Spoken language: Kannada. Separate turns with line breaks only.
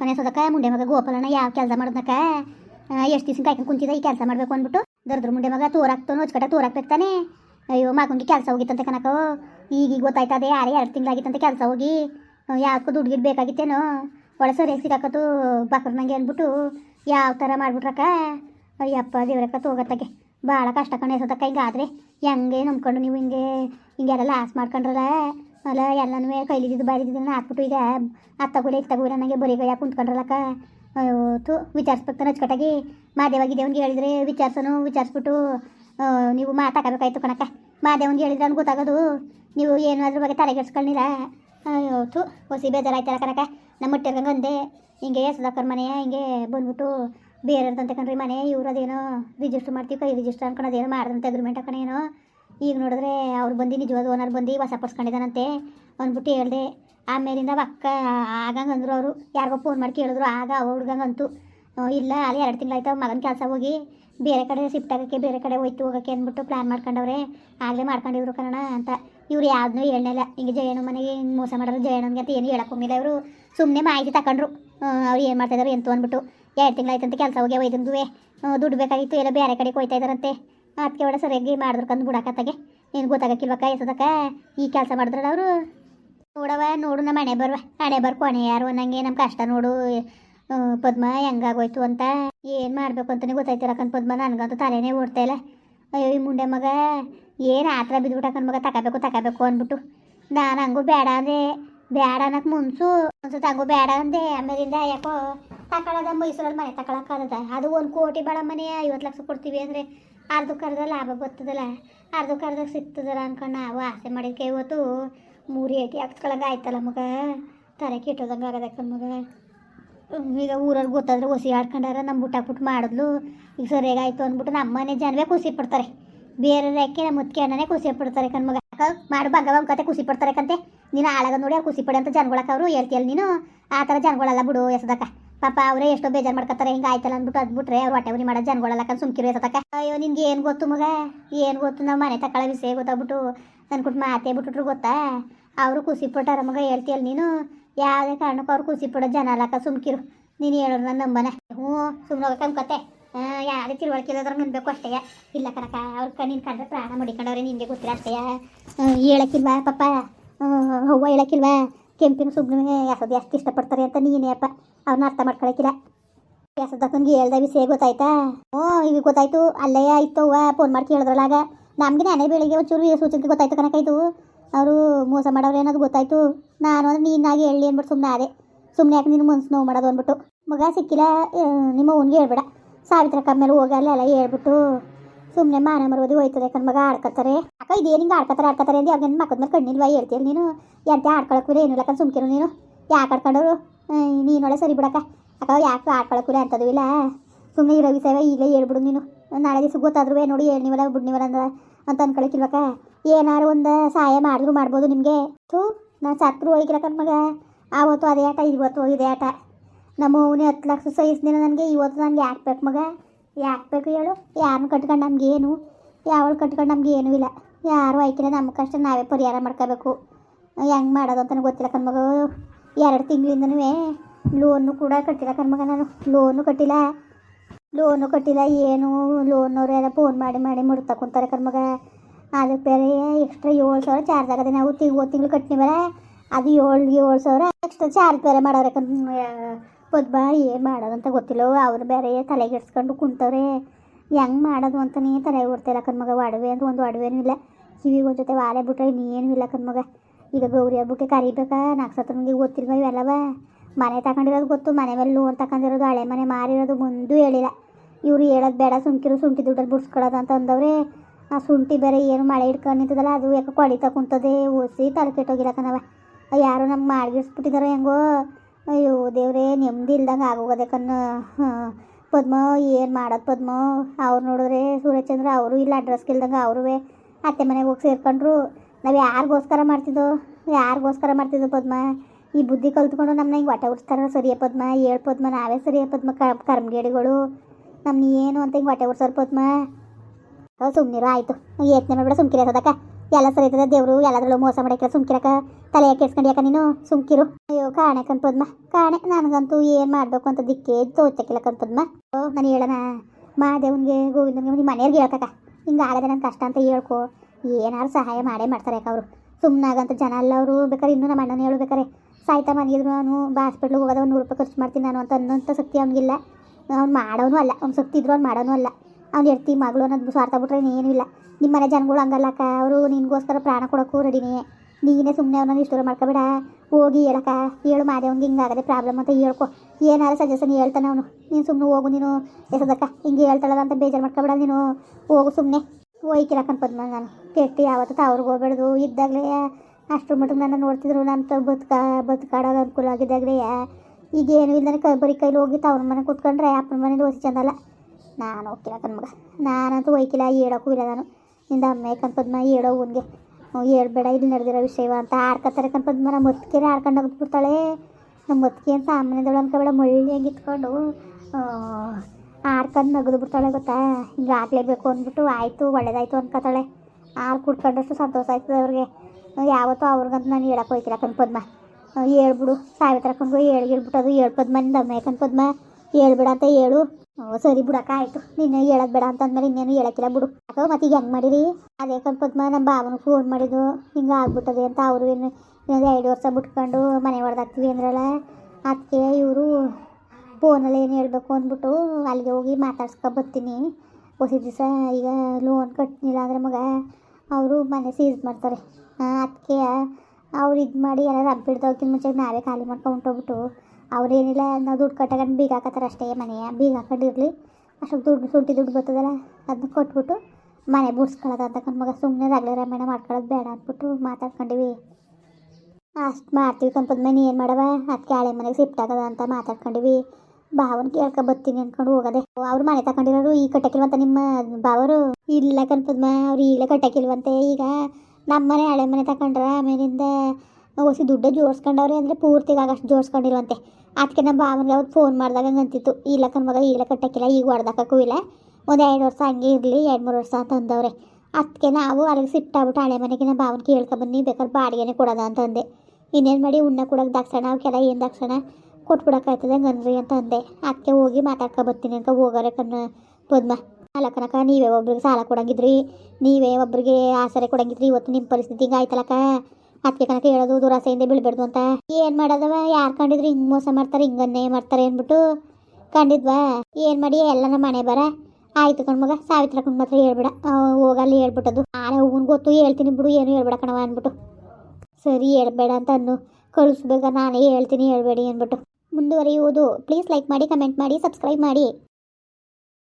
ಕಣೆ ಸದಕ ಮುಂಡೆ ಮಗ ಗೋಪಾಲಣ್ಣ ಯಾವ ಕೆಲಸ ಮಾಡೋದಕ್ಕ ಎಷ್ಟು ದಿವ್ಸ ಕಾಯ್ಕೊಂಡು ಕುಂತಿದ ಈ ಕೆಲಸ ಮಾಡಬೇಕು ಅಂದ್ಬಿಟ್ಟು ದರ್ದ್ರ ಮುಂಡೆ ಮಗ ತೋರಾಕ್ತಾನು ಹೊಚ್ಕಟ ತೋರಾಕ್ಬೇಕು ತಾನೆ? ಅಯ್ಯೋ ಮಗನಿಗೆ ಕೆಲಸ ಹೋಗಿತ್ತಂತೆ ಕನಕ ಈಗ ಗೊತ್ತಾಯ್ತದೆ, ಯಾರೇ ಎರಡು ತಿಂಗಳಾಗಿತ್ತಂತೆ ಕೆಲಸ ಹೋಗಿ. ಯಾವ್ದಕ್ಕೂ ದುಡ್ಡು ಗಿಡ್ ಬೇಕಾಗಿತ್ತೇನೋ? ಒಳ ಸರಿಯಾಗಿ ಸಿಗಾಕತ್ತು ಬಕ್ರ ನಂಗೆ ಅಂದ್ಬಿಟ್ಟು ಯಾವ ಥರ ಮಾಡ್ಬಿಟ್ರಕ್ಕ? ಅಯ್ಯಪ್ಪ ದೇವ್ರಕ್ಕ, ತೋಗತ್ತಕ್ಕೆ. ಭಾಳ ಕಷ್ಟ ಕಣೆ ಸದಕ್ಕ ಹಿಂಗಾದ್ರೆ ಹೆಂಗೆ ನಂಬ್ಕೊಂಡು ನೀವು ಹಿಂಗೆ ಹಿಂಗೆಲ್ಲ ಲಾಸ್ ಮಾಡ್ಕೊಂಡ್ರಲ್ಲ? ಅಲ್ಲ ಎಲ್ಲನೂ ಕೈಲಿದ್ದು ಬಾರಿದ್ದನ್ನ ಹಾಕ್ಬಿಟ್ಟು ಈಗ ಅತ್ತಗೋಲೆ ಇತ್ತಗೋಲೆ ನನಗೆ ಬರೀ ಯಾಕೆ ಕುಂತ್ಕೊಂಡ್ರಲ್ಲಕ್ಕ ತು ವಿಚಾರಿಸ್ಬೇಕು ಅಚ್ಚುಕಟ್ಟಾಗಿ ಮಾದೇವಾಗಿದ್ದೆ ಅವ್ನಿಗೆ ಹೇಳಿದ್ರೆ ವಿಚಾರಿಸೋನು ವಿಚಾರಿಸ್ಬಿಟ್ಟು ನೀವು ಮಾತಾಡಬೇಕಾಯ್ತು ಕಣಕ್ಕ. ಮಾದೇವನ್ಗೆ ಹೇಳಿದ್ರೆ ಅವ್ನು ಗೊತ್ತಾಗೋದು, ನೀವು ಏನು ಅದ್ರ ಬಗ್ಗೆ ತಲೆಗೆಡ್ಸ್ಕೊಳ್ಳಿಲ್ಲ ಅಯ್ಯೋ ತು ಹೊಸಿ ಬೇಜಾರಾಯ್ತಲ್ಲ ಕಣಕ್ಕ. ನಮ್ಮ ಮುಟ್ಟಿರ್ಗಂಗೆ ಒಂದೇ, ಹಿಂಗೆ ಸುಧಾಕರ್ ಮನೆಯ ಹಿಂಗೆ ಬಂದ್ಬಿಟ್ಟು ಬೇರೆದಂತೆ ಕಣ್ರಿ ಮನೆ, ಇವ್ರು ಅದೇನೋ ರಿಜಿಸ್ಟರ್ ಮಾಡ್ತೀವಿ, ಕೈ ರಿಜಿಸ್ಟರ್ ಅನ್ಕೊಂಡು ಅದೇನೋ ಮಾಡ್ದಂತೆ ಅಗ್ರಿಮೆಂಟ್ ಏನೋ ಈಗ ನೋಡಿದ್ರೆ ಅವ್ರು ಬಂದು ನಿಜವಾದ ಓನರ್ ಬಂದು ಹೊಸ ಪಡ್ಸ್ಕೊಂಡಿದ್ದಾನಂತೆ. ಅಂದ್ಬಿಟ್ಟು ಹೇಳ್ದೆ, ಆಮೇಲಿಂದ ಅಕ್ಕ ಆಗಂಗೆ ಅಂದರು ಅವರು. ಯಾರಿಗೋ ಫೋನ್ ಮಾಡಿ ಕೇಳಿದ್ರು, ಆಗ ಅವ ಹುಡ್ಗಂಗೆ ಅಂತು ಇಲ್ಲ, ಅಲ್ಲಿ ಎರಡು ತಿಂಗಳಾಯ್ತು ಮಗನ ಕೆಲಸ ಹೋಗಿ ಬೇರೆ ಕಡೆ ಶಿಫ್ಟ್ ಆಗೋಕ್ಕೆ, ಬೇರೆ ಕಡೆ ಹೋಯ್ತು ಹೋಗೋಕ್ಕೆ ಅಂದ್ಬಿಟ್ಟು ಪ್ಲ್ಯಾನ್ ಮಾಡ್ಕೊಂಡವ್ರೆ. ಆಗಲೇ ಮಾಡ್ಕೊಂಡಿದ್ರು ಕಣ ಅಂತ. ಇವ್ರು ಯಾವ್ದನ್ನೂ ಹೇಳಲಿಲ್ಲ ಹಿಂಗೆ ಜಯಣ್ಣ ಮನೆಗೆ ಹಿಂಗೆ ಮೋಸ ಮಾಡಿದ್ರು. ಜಯಣ್ಣನಿಗೆ ಅಂತ ಏನು ಹೇಳಕ್ಕೆ ಹೋಗಿಲ್ಲ ಇವರು ಸುಮ್ಮನೆ ಮಾಹಿತಿ ತಗೊಂಡ್ರು ಅವ್ರು ಏನು ಮಾಡ್ತಾಯಿದ್ರು ಎಂತು ಅಂದ್ಬಿಟ್ಟು. ಎರಡು ತಿಂಗಳಾಯ್ತಂತೆ ಕೆಲಸ ಹೋಗಿ ಒಯ್ದಂದುವೆ ದುಡ್ಡು ಬೇಕಾಗಿತ್ತು, ಎಲ್ಲ ಬೇರೆ ಕಡೆಗೆ ಹೋಯ್ತಾ ಇದ್ದಾರಂತೆ ಅದಕ್ಕೆ ಸರ್ ಸರಿಯಾಗಿ ಮಾಡಿದ್ರು ಕಂದು ಬಿಡಾಕತ್ತಾಗೆ? ನೀನು ಗೊತ್ತಾಗಕ್ಕಿಲ್ವಕ್ಕ ಎಸದಕ್ಕ? ಈ ಕೆಲಸ ಮಾಡಿದ್ರಲ್ಲ ಅವರು? ನೋಡವ ನೋಡು ನಮ್ಮ ಹಣೆ ಬರುವ. ಹಣೆ ಬರ್ಕೊಣೆ ಯಾರು ಅನ್ನಂಗೆ ನಮ್ಮ ಕಷ್ಟ ನೋಡು. ಪದ್ಮ ಹೆಂಗಾಗೋಯ್ತು ಅಂತ. ಏನು ಮಾಡಬೇಕು ಅಂತಲೇ ಗೊತ್ತಾಯ್ತಿರಕನ್ ಪದ್ಮ, ನನಗಂತೂ ತಲೆನೇ ಓಡ್ತಾ ಇಲ್ಲ. ಅಯ್ಯೋ, ಈ ಮುಂಡೆ ಮಗ. ಏನು ಆ ಥರ ಬಿದ್ದುಬಿಟ್ಟಕನ್ ಮಗ, ತಗೋಬೇಕು ತಗೋಬೇಕು ಅಂದ್ಬಿಟ್ಟು. ನಾನು ಹಂಗೂ ಬೇಡ ಅಂದೆ. ಬೇಡ ಅನ್ನಕ್ಕೆ ಮುನ್ಸು. ಒಂದ್ಸತಿ ಹಂಗೂ ಬೇಡ ಅಂದೆ. ಆಮೇಲಿಂದ ಯಾಕೋ ತಗೊಳ್ಳೋದ ಮೈಸೂರಲ್ಲಿ ಮನೆ ತಗೊಳಕ್ಕಾಗದ ಅದು ಒಂದು ಕೋಟಿ ಬೇಡ ಮನೆ, ಐವತ್ತು ಲಕ್ಷ ಕೊಡ್ತೀವಿ ಅಂದರೆ ಅರ್ಧ ಕರ್ದ ಲಾಭ ಬರ್ತದಲ್ಲ ಅರ್ಧ ಅರ್ಧ ಸಿಗ್ತದಲ್ಲ ಅನ್ಕೊಂಡು ನಾವು ಆಸೆ ಮಾಡಿದ್ಕೆ ಇವತ್ತು ಮೂರು ಏಟಿ ಹಾಕ್ಸ್ಕೊಳಂಗೆ ಆಯ್ತಲ್ಲ ಮಗ. ತಲೆ ಕೆಟ್ಟೋದಂಗೆ ಆಗದಕ್ಕ ಮಗ. ಈಗ ಊರಲ್ಲಿ ಗೊತ್ತಾದ್ರೆ ಒಸಿ ಆಡ್ಕೊಂಡಾರ ನಮ್ಮ ಬಿಟ್ಟಾಕ್ಬಿಟ್ಟು ಮಾಡಿದ್ಲು. ಈಗ ಸರಿಯಾಗಾಯ್ತು ಅಂದ್ಬಿಟ್ಟು ನಮ್ಮ ಮನೆ ಜನವೇ ಖುಷಿ ಪಡ್ತಾರೆ. ಬೇರೆ ರೆಕ್ಕೆ ನಮ್ಮ ಮುತ್ಕೆ ಅಣ್ಣನೇ ಖುಷಿ ಪಡ್ತಾರೆ ಕಣ್ಮಗ ಮಾಡು ಬಂಗ ಕತೆ ಖುಷಿ ಪಡ್ತಾರೆ ಕಂತೆ. ನೀನು ಆಳಗ ನೋಡಿ ಖುಷಿ ಪಡೆ ಅಂತ ಜನಗಳಕ್ಕ ಅವರು ಹೇಳ್ತಿಯಲ್ಲ ನೀನು. ಆ ಥರ ಜನಗಳಲ್ಲ ಬಿಡು ಎಸದಕ್ಕ. ಪಾಪ ಅವರೇ ಎಷ್ಟೋ ಬೇಜಾರು ಮಾಡ್ಕೊತಾರೆ ಹಿಂಗೆ ಆಯ್ತಲ್ಲ ಅಂದ್ಬಿಟ್ಟು ಅದ್ಬಿಟ್ರೆ ಅವ್ರು ಹೊಟ್ಟೆ ಉರಿ ಮಾಡೋ ಜನಗಳೆಲ್ಲ ಕಂಡು ಸುಮ್ಕಿರು ಸತಕ ಅಯ್ಯೋ, ನಿನ್ಗೆ ಏನು ಗೊತ್ತು ಮಗ? ಏನು ಗೊತ್ತು? ನಾವು ಮನೆ ತಕಳ ವಿಷಯ ಗೊತ್ತಾಗ್ಬಿಟ್ಟು ಅನ್ಬಿಟ್ಟು ಮಾತೇ ಬಿಟ್ಬಿಟ್ರು ಗೊತ್ತಾ? ಅವರು ಖುಷಿ ಪಟ್ಟಾರ ಮಗ ಹೇಳ್ತಿಯಲ್ಲ ನೀನು? ಯಾವುದೇ ಕಾರಣಕ್ಕೂ ಅವ್ರು ಖುಷಿ ಪಡೋ ಜನ ಅಲ್ಲಕ್ಕ ಸುಮ್ಕಿರು. ನೀನು ಹೇಳೋರು ನನ್ನ ನಂಬನೆ? ಹ್ಞೂ ಸುಮ್ಮನೆ ಕಮ್ಕತೆ ಯಾರೇ ತಿಳುವಳಿಕೆ ಇಲ್ಲದ್ರೆ ನಂಬಬೇಕು ಅಷ್ಟೇ. ಇಲ್ಲ ಕನಕ ಅವ್ರ ಕಣ್ಣಿನ ಕಂಡ್ರೆ ಪ್ರಾಣ ಮಡಿಕೊಂಡವ್ರೆ, ನಿನಗೆ ಗೊತ್ತಿಲ್ಲ ಅಷ್ಟೇ. ಹೇಳಕ್ಕಿಲ್ವಾ ಪಪ್ಪ ಹೂವು ಹೇಳಕ್ಕಿಲ್ವಾ? ಕೆಂಪಿನ ಸುಮ್ಮನೆ ಯಾಸೋದು ಎಷ್ಟು ಇಷ್ಟಪಡ್ತಾರೆ ಅಂತ ನೀನೇ ಅಪ್ಪ. ಅವ್ರನ್ನ ಅರ್ಥ ಮಾಡ್ಕೊಳಕಿಲ್ಲ. ಯಾಸದಕ್ಕನಿಗೆ ಹೇಳ್ದ ವಿಷಯ ಗೊತ್ತಾಯ್ತಾ? ಹ್ಞೂ ಇವ್ ಗೊತ್ತಾಯ್ತು. ಅಲ್ಲೇ ಆಯ್ತು ಅವ್ವ ಫೋನ್ ಮಾಡಿ ಕೇಳಿದ್ರೊಳಗ. ನಮಗೆ ನಾನೇ ಬೆಳಿಗ್ಗೆ ಒಂಚೂರು ಸೂಚನೆ ಗೊತ್ತಾಯ್ತು ಕನಕಾಯ್ತು ಅವರು ಮೋಸ ಮಾಡೋರು ಏನದು ಗೊತ್ತಾಯ್ತು? ನಾನು ಅಂದ್ರೆ ನೀನಾಗಿ ಹೇಳಿ ಅಂದ್ಬಿಟ್ಟು ಸುಮ್ಮನೆ ಅದೇ ಸುಮ್ಮನೆ ಯಾಕೆ ನೀನು ಮನ್ಸು ನೋವು ಮಾಡೋದು ಅಂದ್ಬಿಟ್ಟು. ಮಗ ಸಿಕ್ಕಿಲ್ಲ ನಿಮ್ಮ ಅವನಿಗೆ ಹೇಳ್ಬೇಡ. ಸಾವಿತ್ರಕ್ಕ ಮೇಲೆ ಹೋಗಲ್ಲ, ಎಲ್ಲ ಹೇಳ್ಬಿಟ್ಟು. ಸುಮ್ಮನೆ ಮಾನ ಮರುವುದಿ ಹೋಯ್ತದೆ ಕಣ್ ಮಗ ಆಡ್ಕೊತಾರೆ. ಅಕ್ಕ, ಇದೇ ನಿಂಗೆ ಆಡ್ಕೊತಾರೆ ಆಡ್ಕೊತಾರೆ ಅಂದ್ರೆ ಅವ್ರಿಗೆ ಮಕ್ಕದ ಮೇಲೆ ಕಣ್ಣಿಲ್ವಾ ಹೇಳ್ತೀಯ ನೀನು? ಎಂತ ಆಡ್ಕೊಳಕ್ಕೂ ಏನಿಲ್ಲ ಕಣ್ ಸುಮ್ಕಿರು ನೀನು. ಯಾಕೆ ಆಡ್ಕೊಂಡವ್ರು? ನೀನೊಳೆ ಸರಿ ಬಿಡಕ್ಕ. ಅಕ್ಕ ಯಾಕೆ ಆಡ್ಕೊಳಕ್ಕೂ ಅಂತದೂ ಇಲ್ಲ. ಸುಮ್ಮನೆ ಇರೋ ವಿಷಯ ಈಗಲೇ ಹೇಳ್ಬಿಡು ನೀನು. ನಾಳೆ ದಿವಸ ಗೊತ್ತಾದ್ರೂ ನೋಡಿ ಹೇಳಿ ನೀವಲ್ಲ ಬಿಡ್ನಿವಲ್ಲ ಅಂದ ಅಂತ ಅನ್ಕೊಳಕ್ಕಿಲ್ವಕ್ಕ ಏನಾರು ಒಂದು ಸಹಾಯ ಮಾಡಿದ್ರು ಮಾಡ್ಬೋದು ನಿಮಗೆ. ಥೂ, ನಾನು ಸತ್ರು ಹೋಗಿಲ್ಲ ಕಣ್ ಮಗ. ಆವತ್ತು ಅದೇ ಆಟ ಇವತ್ತು ಇದೇ ಆಟ. ನಮ್ಮ ಅವನೇ ಹತ್ತು ಲಕ್ಷ ಸಹಿಸ್ದಿನ ನನಗೆ, ಇವತ್ತು ನನಗೆ ಯಾಕೆ ಬೇಕು ಮಗ? ಯಾಕೆ ಬೇಕು ಹೇಳು? ಯಾರನ್ನು ಕಟ್ಕೊಂಡು ನಮ್ಗೆ ಏನು ಯಾವಳು ಕಟ್ಕೊಂಡು ನಮ್ಗೆ ಏನೂ ಇಲ್ಲ. ಯಾರು ಆಯ್ಕಿಲ್ಲ. ನಮ್ಮ ಕಷ್ಟ ನಾವೇ ಪರಿಹಾರ ಮಾಡ್ಕೋಬೇಕು. ಹೆಂಗೆ ಮಾಡೋದು ಅಂತ ಗೊತ್ತಿಲ್ಲ ಕಣ್ಮಗ ಎರಡು ತಿಂಗಳಿಂದನೂ ಲೋನು ಕೂಡ ಕಟ್ಟಿಲ್ಲ ಕಣ್ಮಗ ನಾನು. ಲೋನು ಕಟ್ಟಿಲ್ಲ. ಲೋನು ಕಟ್ಟಿಲ್ಲ. ಏನು ಲೋನವ್ರು ಎಲ್ಲ ಫೋನ್ ಮಾಡಿ ಮಾಡಿ ಮುಡ್ತಾ ಕುಂತಾರೆ ಕಣ್ಮಗ ಅದಕ್ಕೆ ಬೇರೆ ಎಕ್ಸ್ಟ್ರಾ ಏಳು ಸಾವಿರ ಚಾರ್ಜ್ ಆಗದೆ ನಾವು ತಿಂಗಳು ತಿಂಗಳು ಬೇರೆ ಅದು ಏಳು ಏಳು ಸಾವಿರ ಎಕ್ಸ್ಟ್ರಾ ಚಾರ್ಜ್ ಬೇರೆ ಮಾಡೋರೆ ಕಣ್ ಪದ್ಮ ಏನು ಮಾಡೋದಂತ ಗೊತ್ತಿಲ್ಲ, ಅವ್ರು ಬೇರೆ ತಲೆಗೆಡ್ಸ್ಕೊಂಡು ಕುಂತವ್ರೆ. ಹೆಂಗೆ ಮಾಡೋದು ಅಂತಲೇ ತಲೆ ಓಡ್ತಿಲ್ಲ ಕಣ್ಮಗ ಒಡವೆ ಅಂತ ಒಂದು ಒಡವೆನೂ ಇಲ್ಲ. ಕಿವಿಗೆ ಒಂದು ಜೊತೆ ವಾಲೆ ಬಿಟ್ರೆ ಇನ್ನೇನು ಇಲ್ಲ ಕಣ್ಮಗ ಈಗ ಗೌರಿ ಹಬ್ಬಕ್ಕೆ ಕರಿಬೇಕಾ? ನಕ್ಷತ್ರನಿಗೆ ಗೊತ್ತಿಲ್ವ ಇವೆಲ್ಲವ? ಮನೆ ತಗೊಂಡಿರೋದು ಗೊತ್ತು, ಮನೆ ಮೇಲೆ ಲೋನ್ ತಗೊಂಡಿರೋದು, ಹಳೆ ಮನೆ ಮಾರಿರೋದು ಮುಂದೂ ಹೇಳಿಲ್ಲ. ಇವರು ಹೇಳೋದು ಬೇಡ, ಸುಮ್ಕಿರು ಸುಂಟಿ ದುಡ್ಡಲ್ಲಿ ಬಿಡ್ಸ್ಕೊಳ್ಳೋದು ಅಂತ ಅಂದವ್ರೆ. ಆ ಶುಂಠಿ ಬೇರೆ ಏನು ಮಳೆ ಹಿಡ್ಕೊಂಡು ನಿಂತದಲ್ಲ, ಅದು ಯಾಕೆ ಕೊಡಿತಾ ಕುಂತದೆ ಓಸಿ ತಲೆ ಕೆಟ್ಟೋಗಿಲ್ಲ ಕಣವ. ಯಾರು ನಮ್ಗೆ ಮಾಡಿಗಿಸ್ಬಿಟ್ಟಿದಾರೋ ಹೆಂಗೋ. ಅಯ್ಯೋ ದೇವ್ರೇ, ನೆಮ್ಮದಿ ಇಲ್ದಂಗೆ ಆಗೋಗದೆ ಕಣ್ಣು. ಪದ್ಮ ಏನು ಮಾಡೋದು ಪದ್ಮ? ಅವ್ರು ನೋಡಿದ್ರೆ ಸೂರ್ಯಚಂದ್ರ ಅವರು ಇಲ್ಲ ಅಡ್ರೆಸ್ ಇಲ್ದಂಗೆ ಅವರು ಅತ್ತೆ ಮನೆಗೆ ಹೋಗಿ ಸೇರ್ಕೊಂಡ್ರು. ನಾವು ಯಾರಿಗೋಸ್ಕರ ಮಾಡ್ತಿದ್ದೋ? ಯಾರಿಗೋಸ್ಕರ ಮಾಡ್ತಿದ್ದೋ ಪದ್ಮ? ಈ ಬುದ್ಧಿ ಕಲ್ತ್ಕೊಂಡು ನಮ್ಮನ್ನ ಹಿಂಗೆ ಹೊಟ್ಟೆ ಉಡ್ಸ್ತಾರ ಸರಿಯ ಪದ್ಮ? ಏಳು ಪದ್ಮ, ನಾವೇ ಸರಿಯ ಪದ್ಮ ಕರ್ಮಗೇಡಿಗಳು. ನಮ್ಮನ್ನ ಏನು ಅಂತ ಹಿಂಗೆ ಹೊಟ್ಟೆ ಉಡ್ಸೋರು ಪದ್ಮ? ಸುಮ್ಮನಿರೋ ಆಯಿತು. ಯತ್ನೆ ಮಾಡಬೇಡ ಸುಮ್ಕಿರಿ ಅದಕ್ಕ ಎಲ್ಲ ಸರಿ ಇರ್ತದೆ. ದೇವರು ಎಲ್ಲದ್ರಲ್ಲೂ ಮೋಸ ಮಾಡಕ್ಕೆ ಸುಮ್ಕಿರಕ ತಲೆ ಕೆಡ್ಸ್ಕೊಂಡು ನೀನು, ಸುಮ್ಕಿರು. ಅಯ್ಯೋ, ಕಾಣೆ ಕನ್ಪದ್ಮ ಕಾಣೆ. ನನಗಂತೂ ಏನು ಮಾಡಬೇಕು ಅಂತ ದಿಕ್ಕೇ ತೋಚಕ್ಕಿಲ್ಲ ಕನ್ಪದ್ಮ ಓ, ನಾನು ಹೇಳೋಣ. ಮಾದೇವನ್ಗೆ ಗೋವಿಂದನ್ಗೆ ನಿಮ್ಮ ಮನೆಯವ್ರಿಗೆ ಹೇಳ್ಕಕ್ಕ ಹಿಂಗೆ ಆಗದೆ ನನ್ನ ಕಷ್ಟ ಅಂತ ಹೇಳ್ಕೊ. ಏನಾರು ಸಹಾಯ ಮಾಡೇ ಮಾಡ್ತಾರೆ ಯಾಕೆ ಅವರು. ಸುಮ್ಮನಾಗಂತ ಜನ ಅಲ್ಲ ಅವರು. ಬೇಕಾದ್ರೆ ಇನ್ನೂ ನಮ್ಮ ಅಣ್ಣನ ಹೇಳ್ಬೇಕಾರೆ. ಸಾಯ್ತ ಮನೆಗಿದ್ರು ನಾನು ಹಾಸ್ಪಿಟ್ಲಿಗೆ ಹೋಗೋದ ಒಂದು ನೂರು ರೂಪಾಯಿ ಖರ್ಚು ಮಾಡ್ತೀನಿ ನಾನು ಅಂತ ಅನ್ನೋಂಥ ಶಕ್ತಿ ಅವನಿಗಿಲ್ಲ. ಅವ್ನು ಮಾಡೋನು ಅಲ್ಲ. ಅವ್ನು ಶಕ್ತಿ ಇದ್ರು ಅವ್ನು ಮಾಡೋನು ಅಲ್ಲ. ಅವ್ನು ಎರ್ತಿ ಮಗಳು ಅನ್ನೋದು ಸ್ವಾರ್ಥ ಬಿಟ್ರೆ ಏನೂ ಇಲ್ಲ. ನಿಮ್ಮ ಮನೆ ಜನಗಳು ಹಂಗಲ್ಲಕ್ಕ ಅವರು ನಿನಗೋಸ್ಕರ ಪ್ರಾಣ ಕೊಡೋಕ್ಕೂ ರೆಡಿನೇ ನೀನೇ ಸುಮ್ಮನೆ ಅವನನ್ನು ಇಷ್ಟ ಮಾಡ್ಕೋಬೇಡ. ಹೋಗಿ ಹೇಳಕ್ಕ. ಹೇಳು ಹಿಂಗೆ ಹಿಂಗಾಗದೆ ಪ್ರಾಬ್ಲಮ್ ಅಂತ ಹೇಳ್ಕೊ. ಏನಾರ ಸಜೆಷನ್ ಹೇಳ್ತಾನೆ ಅವನು. ನೀನು ಸುಮ್ಮನೆ ಹೋಗು ನೀನು. ಎಸದಕ್ಕ. ಹಿಂಗೆ ಹೇಳ್ತಾಳಲ್ಲ ಅಂತ ಬೇಜಾರು ಮಾಡ್ಕೋಬೇಡ ನೀನು. ಹೋಗು ಸುಮ್ಮನೆ ಹೋಯ್ಕಿರಕ್ಕ ಕನ್ಪದ್ಮ ನಾನು. ಕೆಟ್ಟಿ ಯಾವತ್ತು ತಾವ್ರಿಗೆ ಹೋಗ್ಬೇಡ್ದು. ಇದ್ದಾಗಲೇ ಅಷ್ಟ್ರ ಮಟ್ಟಿಗೆ ನನ್ನ ನೋಡ್ತಿದ್ರು. ನನ್ನ ಬದುಕ, ಬದುಕಾಡೋದು ಅನುಕೂಲ ಆಗಿದ್ದಾಗಲೇ ಈಗ ಏನು ಇಲ್ದಾನೆ ಕೈ ಬರೀ ಕೈಲಿ ಹೋಗಿ ತವ್ರ ಮನೆ ಕೂತ್ಕೊಂಡ್ರೆ ಅಪ್ಪನ ಮನೇಲಿ ಓಸಿ ಚಂದಲ್ಲ ನಾನು ಹೋಗ್ತಿಲ್ಲ ಮಗ. ನಾನಂತೂ ಹೋಯ್ಕಿಲ್ಲ ಹೇಳೋಕ್ಕೂ ಇಲ್ಲ ನಾನು. ನಿಂದ ಅಮ್ಮ ಕನ್ಪದ್ಮ ಹೇಳೋ ಅವನಿಗೆ ಹೇಳ್ಬೇಡ ಇಲ್ಲಿ ನಡೆದಿರೋ ವಿಷಯವ ಅಂತ ಆಡ್ಕೊತಾರೆ ಕನ್ಪದ್ಮ ನಮ್ಮ ಮತ್ಕೆರೆ ಆಡ್ಕೊಂಡು ಹೋಗ್ಬಿಡ್ತಾಳೆ. ನಮ್ಮ ಮತ್ಕೆ ಅಂತ ಸಾಮಾನ್ಯದಳು ಅನ್ಕೋಬೇಡ ಮಳ್ಳಿ ಹೆಂಗೆ ಇಟ್ಕೊಂಡು ಆಡ್ಕೊಂಡು ನಗದು ಬಿಡ್ತಾಳೆ ಗೊತ್ತಾ. ಹಿಂಗೆ ಆಗಲೇಬೇಕು ಅಂದ್ಬಿಟ್ಟು ಆಯಿತು, ಒಳ್ಳೇದಾಯ್ತು ಅನ್ಕೋತಾಳೆ. ಆರು ಕುಡ್ಕೊಂಡಷ್ಟು ಸಂತೋಷ ಆಯ್ತದೆ ಅವ್ರಿಗೆ. ಯಾವತ್ತೂ ಅವ್ರಿಗಂತ ನಾನು ಹೇಳಕ್ಕೆ ಹೋಯ್ತಿಲ್ಲ ಕನ್ಪದ್ಮ ಹೇಳ್ಬಿಡು, ಸಾವಿತ್ರ ಕಂಡು ಹೇಳಿ ಹೇಳ್ಬಿಟ್ಟದು ಹೇಳ್ಪದ್ಮ ನಿಂದ ಅಮ್ಮ ಕನ್ಪದ್ಮ ಹೇಳ್ಬೇಡ ಅಂತ ಹೇಳು. ಓ, ಸರಿ ಬಿಡಕ್ಕ ಆಯಿತು. ನಿನ್ನೆ ಹೇಳೋದು ಬೇಡ ಅಂತ ಅಂದ್ಮೇಲೆ ಇನ್ನೇನು ಹೇಳಕ್ಕಿಲ್ಲ ಬಿಡು. ಅಕ್ಕ ಮತ್ತೆ ಈಗ ಹೆಂಗೆ ಮಾಡಿರಿ ಅದೇ ಕನ್ಪದ್ಮ ನಮ್ಮ ಭಾವನ ಫೋನ್ ಮಾಡಿದ್ದು. ಹಿಂಗೆ ಆಗ್ಬಿಟ್ಟದೆ ಅಂತ ಅವರು ಏನು ಇನ್ನೊಂದು ಎರಡು ವರ್ಷ ಬಿಟ್ಕೊಂಡು ಮನೆ ಹೊಡೆದಾಕ್ತೀವಿ ಅಂದ್ರಲ್ಲ. ಅದಕ್ಕೆ ಇವರು ಫೋನಲ್ಲಿ ಏನು ಹೇಳಬೇಕು ಅಂದ್ಬಿಟ್ಟು ಅಲ್ಲಿಗೆ ಹೋಗಿ ಮಾತಾಡ್ಸ್ಕೊ ಬರ್ತೀನಿ ಹೊಸ ದಿವಸ ಈಗ ಲೋನ್ ಕಟ್ಟಿಲ್ಲ ಅಂದ್ರೆ ಮಗ ಅವರು ಮನೆ ಸೀಸ್ ಮಾಡ್ತಾರೆ. ಅದಕ್ಕೆ ಅವ್ರು ಇದು ಮಾಡಿ ಎಲ್ಲ ಹಬ್ಬಿಡ್ದೋಗಿನ ಮುಂಚೆ ನಾವೇ ಖಾಲಿ ಮಾಡ್ಕೊಂಡು ಹೊಂಟೋಗ್ಬಿಟ್ಟು ಅವ್ರೇನಿಲ್ಲ, ನಾವು ದುಡ್ಡು ಕಟ್ಟಕೊಂಡು ಬೀಗ ಹಾಕತ್ತಾರೆ ಅಷ್ಟೇ ಮನೆಯ ಬೀಗ ಹಾಕೊಂಡಿರಲಿ, ಅಷ್ಟೊಂದು ದುಡ್ಡು, ಶುಂಠಿ ದುಡ್ಡು ಬರ್ತದಲ್ಲ ಅದನ್ನ ಕೊಟ್ಬಿಟ್ಟು ಮನೆ ಬುಡ್ಸ್ಕೊಳ್ಳೋದು ಅಂತ ಮಗ ಸುಮ್ಮನೆ ರಗಳೆ ರಮೇಣ ಮಾಡ್ಕೊಳ್ಳೋದು ಬೇಡ ಅಂದ್ಬಿಟ್ಟು ಮಾತಾಡ್ಕೊಂಡಿವಿ. ಅಷ್ಟು ಮಾಡ್ತೀವಿ ಕನ್ಪದ್ಮೇಲೆ ಏನು ಮಾಡವ? ಅದಕ್ಕೆ ಹಳೆ ಮನೆಗೆ ಶಿಫ್ಟ್ ಆಗದ ಅಂತ ಮಾತಾಡ್ಕೊಂಡಿವಿ. ಭಾವನ ಕೇಳ್ಕ ಬರ್ತೀನಿ ಅಂದ್ಕೊಂಡು ಹೋಗೋದೆ. ಅವ್ರು ಮನೆ ತಗೊಂಡಿರೋರು ಈ ಕಟ್ಟಕ್ಕಿಲ್ವಂತ ನಿಮ್ಮ ಭಾವರು? ಇಲ್ಲ ಕನ್ಪದ್ಮ ಅವ್ರು ಈಗಲೇ ಕಟ್ಟಕ್ಕಿಲ್ವಂತೆ ಈಗ ನಮ್ಮ ಮನೆ ಹಳೆ ಮನೆ ತಗೊಂಡ್ರ ಆಮೇಲಿಂದ ಹೊಸಿ ದುಡ್ಡು ಜೋಡಿಸ್ಕೊಂಡವ್ರೆ ಅಂದರೆ ಪೂರ್ತಿಗೆ ಆಗಷ್ಟು ಅದಕ್ಕೆ ನಮ್ಮ ಭಾವನಿಗೆ ಅವ್ರು ಫೋನ್ ಮಾಡಿದಾಗ ಹಂಗಂತಿತ್ತು ಇಲ್ಲ ಕನ್ಮಗ ಈಗಲೇ ಕಟ್ಟಕ್ಕಿಲ್ಲ ಈಗ ಹೊಡೆದಾಕೂ ಇಲ್ಲ. ಒಂದು ಎರಡು ವರ್ಷ ಹಂಗೆ ಇರಲಿ, ಎರಡು ಮೂರು ವರ್ಷ ಅಂತ ಅಂದವ್ರೆ. ಅದಕ್ಕೆ ನಾವು ಅಲ್ಲಿಗೆ ಸಿಟ್ಟಾಗ್ಬಿಟ್ಟು ಹಳೆ ಮನೆಗೆ ನಮ್ಮ ಭಾವನ ಕೇಳ್ಕೊಬನ್ನಿ ಬೇಕಾದ್ರೆ ಬಾಡಿಗೆನೇ ಕೊಡೋದ ಅಂತ ಅಂದೆ. ಇನ್ನೇನು ಮಾಡಿ ಉಣ್ಣ ಕೊಡೋಕೆ ದಾಕ್ಷಣ ಅವಕ್ಕೆಲ್ಲ ಏನು ದಾಕ್ಷಣ? ಕೊಟ್ಬಿಡಕ್ಕಾಯ್ತದೆ ಗನ್ರಿ ಅಂತ ಅಂದೆ. ಅದಕ್ಕೆ ಹೋಗಿ ಮಾತಾಡ್ಕೊ ಬರ್ತೀನಿ ಅಂತ ಹೋಗೋರೆ ಕಣ್ಣು ಪದ್ಮ. ಅಲ್ಲ ನೀವೇ ಒಬ್ರಿಗೆ ಸಾಲ ಕೊಡಂಗಿದ್ರಿ. ನೀವೇ ಒಬ್ರಿಗೆ ಆಸರೆ ಕೊಡಂಗಿದ್ರಿ. ಇವತ್ತು ನಿಮ್ಮ ಪರಿಸ್ಥಿತಿ ಹಿಂಗೆ ಅದಕ್ಕೆ ಕನಕ ಹೇಳೋದು ದುರಾಸೆಯಿಂದ ಬೀಳ್ಬಾರ್ದು ಅಂತ. ಏನು ಮಾಡೋದವ? ಯಾರು ಕಂಡಿದ್ರು ಹಿಂಗೆ ಮೋಸ ಮಾಡ್ತಾರೆ, ಹಿಂಗನ್ನೇ ಮಾಡ್ತಾರೆ ಅಂದ್ಬಿಟ್ಟು ಕಂಡಿದ್ವಾ? ಏನು ಮಾಡಿ? ಎಲ್ಲ ನಮ್ಮ ಮನೆ ಬರ ಆಯ್ತು ಕಣ್ಮಗ ಸಾವಿತ್ರ ಕಣ್ ಮಾತ್ರ ಹೇಳ್ಬೇಡ. ಹೋಗಲ್ಲಿ ಹೇಳ್ಬಿಟ್ಟದು ನಾನೇ ಹೂವನ್ ಗೊತ್ತು ಹೇಳ್ತೀನಿ ಬಿಡು, ಏನು ಹೇಳ್ಬೇಡ ಕಣವ ಅಂದ್ಬಿಟ್ಟು. ಸರಿ, ಹೇಳ್ಬೇಡ ಅಂತ ಅನ್ನು ಕಳಿಸ್ಬೇಕ ನಾನೇ ಹೇಳ್ತೀನಿ, ಹೇಳ್ಬೇಡಿ ಅಂದ್ಬಿಟ್ಟು. ಮುಂದುವರಿಯುವುದು. ಪ್ಲೀಸ್ ಲೈಕ್ ಮಾಡಿ ಕಮೆಂಟ್ ಮಾಡಿ ಸಬ್ಸ್ಕ್ರೈಬ್ ಮಾಡಿ.